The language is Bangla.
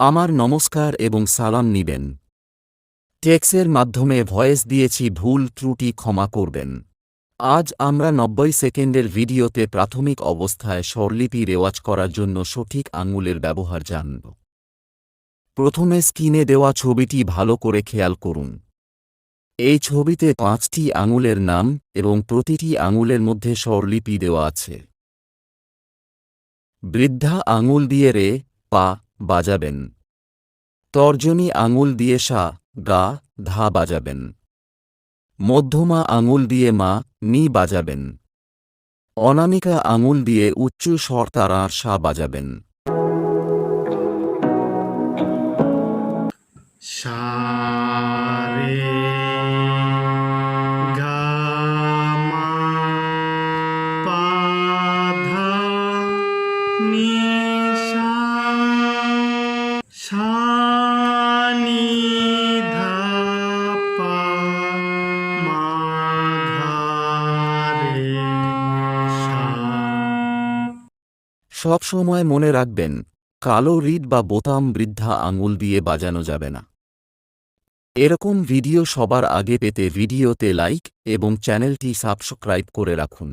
আমার নমস্কার এবং সালাম নিবেন। টেক্সের মাধ্যমে ভয়েস দিয়েছি ভুল ত্রুটি ক্ষমা করবেন। আজ আমরা নব্বই সেকেন্ডের ভিডিওতে প্রাথমিক অবস্থায় স্বরলিপি রেওয়াজ করার জন্য সঠিক আঙুলের ব্যবহার জানব। প্রথমে স্ক্রিনে দেওয়া ছবিটি ভালো করে খেয়াল করুন। এই ছবিতে পাঁচটি আঙুলের নাম এবং প্রতিটি আঙুলের মধ্যে স্বরলিপি দেওয়া আছে। বৃদ্ধা আঙুল দিয়ে রে, পা বাজাবেন। তর্জনী আঙুল দিয়ে সা, গা, ধা বাজাবেন। মধ্যমা আঙুল দিয়ে মা, নি বাজাবেন। অনামিকা আঙুল দিয়ে উচ্চ স্বর তারার সা বাজাবেন। সারে সব সময় মনে রাখবেন, কালো রিড বা বোতাম বৃদ্ধা আঙুল দিয়ে বাজানো যাবে না। এরকম ভিডিও সবার আগে পেতে ভিডিওতে লাইক এবং চ্যানেলটি সাবস্ক্রাইব করে রাখুন।